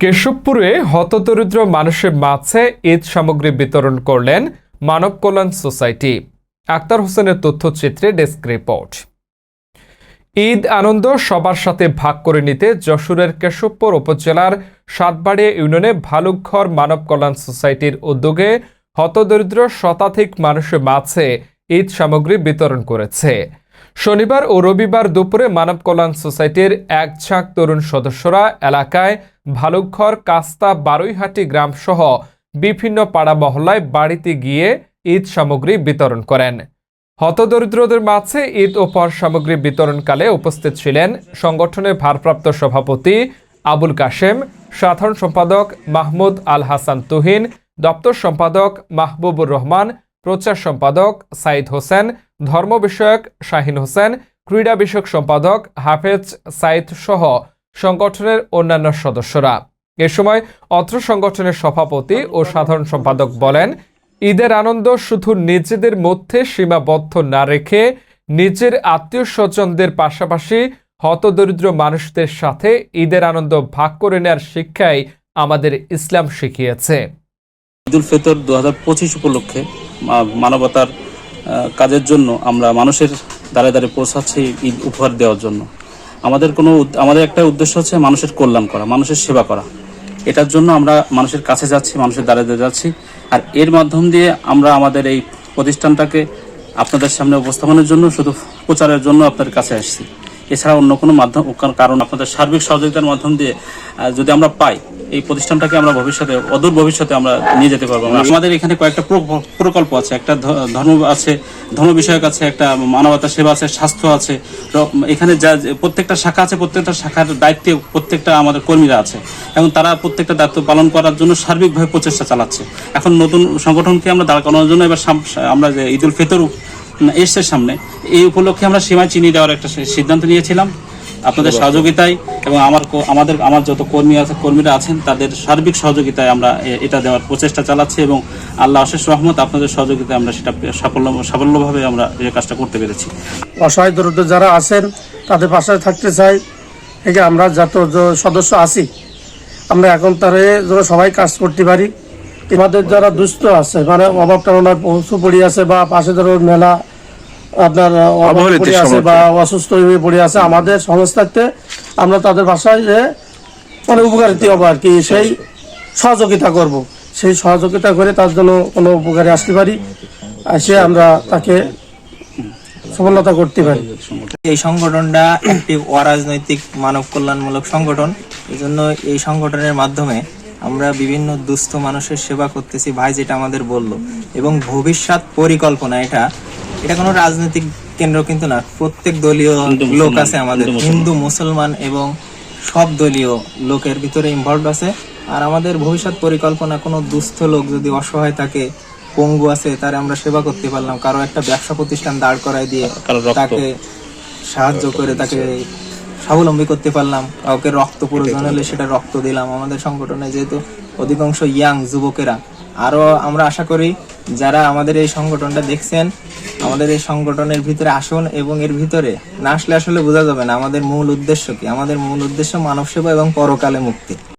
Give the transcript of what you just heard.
কেশবপুরে হতদরিদ্র মানুষের মাঝে ঈদ সামগ্রী বিতরণ করলেন মানব কল্যাণ সোসাইটি। আক্তার হোসেনের তথ্যচিত্রে ডেস্ক রিপোর্ট। ঈদ আনন্দ সবার সাথে ভাগ করে নিতে যশোরের কেশবপুর উপজেলার সাতবাড়িয়া ইউনিয়নে ভালুকঘর মানব কল্যাণ সোসাইটির উদ্যোগে হতদরিদ্র শতাধিক মানুষের মাঝে ঈদ সামগ্রী বিতরণ করেছে। শনিবার ও রবিবার দুপুরে মানব কল্যাণ সোসাইটির এক ঝাঁক তরুণ সদস্যরা এলাকায় ভালুকঘর, কাস্তা, বারুইহাটি গ্রাম সহ বিভিন্ন পাড়া মহল্লায় বাড়িতে গিয়ে ঈদ সামগ্রী বিতরণ করেন। হতদরিদ্রদের মাঝে ঈদ উপহার সামগ্রী বিতরণকালে উপস্থিত ছিলেন সংগঠনের ভারপ্রাপ্ত সভাপতি আবুল কাশেম, সাধারণ সম্পাদক মাহমুদ আল হাসান তুহিন, দপ্তর সম্পাদক মাহবুবুর রহমান প্রচার সম্পাদক সাইদ হোসেন, ধর্ম বিষয়ক শাহিন হোসেন, ক্রীড়া বিষয়ক সম্পাদক হাফেজ সাইদ সহ সংগঠনের অন্যান্য সদস্যরা। এ সময় অত্র সংগঠনের সভাপতি ও সাধারণ সম্পাদক বলেন, ঈদের আনন্দ শুধু নিজেদের মধ্যে সীমাবদ্ধ না রেখে নিজের আত্মীয় স্বজনদের পাশাপাশি হতদরিদ্র মানুষদের সাথে ঈদের আনন্দ ভাগ করে নেওয়ার শিক্ষাই আমাদের ইসলাম শিখিয়েছে। ঈদুল ফিতর দু হাজার পঁচিশ উপলক্ষে মানবতার কাজের জন্য আমরা মানুষের দ্বারে দ্বারে পৌঁছাচ্ছি ঈদ উপহার দেওয়ার জন্য। আমাদের কোনো আমাদের একটা উদ্দেশ্য হচ্ছে মানুষের কল্যাণ করা, মানুষের সেবা করা। এটার জন্য আমরা মানুষের কাছে যাচ্ছি, মানুষের দ্বারে দ্বারে যাচ্ছি। আর এর মাধ্যম দিয়ে আমরা আমাদের এই প্রতিষ্ঠানটাকে আপনাদের সামনে উপস্থাপনের জন্য, শুধু প্রচারের জন্য আপনাদের কাছে আসছি। এছাড়া অন্য কোনো মাধ্যম, কারণ আপনাদের সার্বিক সহযোগিতার মাধ্যম দিয়ে যদি আমরা পাই এই প্রতিষ্ঠানটাকে আমরা ভবিষ্যতে, অদূর ভবিষ্যতে আমরা নিয়ে যেতে পারব। আমাদের এখানে কয়েকটা প্র- প্রকল্প আছে। একটা ধর্ম আছে, ধর্ম বিষয়ক আছে, একটা মানবতা সেবা আছে, স্বাস্থ্য আছে। এখানে যা প্রত্যেকটা শাখা আছে, প্রত্যেকটা শাখার দায়িত্বে প্রত্যেকটা আমাদের কর্মীরা আছে। এবং তারা প্রত্যেকটা দায়িত্ব পালন করার জন্য সার্বিকভাবে প্রচেষ্টা চালাচ্ছে। এখন নতুন সংগঠনকে আমরা দাঁড় করানোর জন্য এবার আমরা যে ঈদুল ফিতর এসছে সামনে, এই উপলক্ষে আমরা সীমায় চিনি দেওয়ার একটা সিদ্ধান্ত নিয়েছিলাম। আপনাদের সহযোগিতায় এবং আমার আমাদের, আমার যত কর্মী আছে, কর্মীরা আছেন, তাদের সার্বিক সহযোগিতায় আমরা এটা দেওয়ার প্রচেষ্টা চালাচ্ছি এবং আল্লাহ অশেষ রহমত, আপনাদের সহযোগিতায় আমরা সেটা সাফল্য, সাফল্যভাবে আমরা এই কাজটা করতে পেরেছি। অসহায় দরিদ্র যারা আছেন, তাদের পাশে থাকতে চাই। থেকে আমরা যত সদস্য আছি, আমরা এখন তারে যেন সবাই কাজ করতে পারি। আমাদের যারা দুস্থ আছে মানে অভাব টানার পশু পড়ে আছে বা পাশে ধরো মেলা আপনার অভাব পড়ে আছে বা অসুস্থ হয়ে পড়ে আছে আমাদের সংস্থাতে আমরা তাদের বাসায় যে মানে উপকারিত হব আর কি সেই সহযোগিতা করব। সেই সহযোগিতা করে তার জন্য কোনো উপকারে আসতে পারি এসে আমরা তাকে সফলতা করতে পারি। এই সংগঠনটা একটি অরাজনৈতিক মানব কল্যাণমূলক সংগঠন। এই জন্য এই সংগঠনের মাধ্যমে আমরা বিভিন্ন দুস্থ মানুষের সেবা করতেছি ভাই যেটা আমাদের বলল। এবং ভবিষ্যৎ পরিকল্পনা এটা এটা কোনো রাজনৈতিক কেন্দ্র কিন্তু না। প্রত্যেক দলীয় লোক আছে আমাদের। হিন্দু মুসলমান। এবং সব দলীয় লোকের ভিতরে ইনভলভ আছে। আর আমাদের ভবিষ্যৎ পরিকল্পনা কোনো দুস্থ লোক যদি অসহায় থাকে পঙ্গু আছে তার আমরা সেবা করতে পারলাম। কারও একটা ব্যবসা প্রতিষ্ঠান দাঁড় করাই দিয়ে তাকে সাহায্য করে তাকে স্বাবলম্বী করতে পারলাম। কাউকে রক্ত প্রয়োজন হলে সেটা রক্ত দিলাম। আমাদের সংগঠনে যেহেতু অধিকাংশ ইয়াং যুবকেরা। আরও আমরা আশা করি যারা আমাদের এই সংগঠনটা দেখছেন, আমাদের এই সংগঠনের ভিতরে আসুন এবং এর ভিতরে না আসলে আসলে বোঝা যাবে না আমাদের মূল উদ্দেশ্য কি। আমাদের মূল উদ্দেশ্য মানব সেবা এবং পরকালে মুক্তি।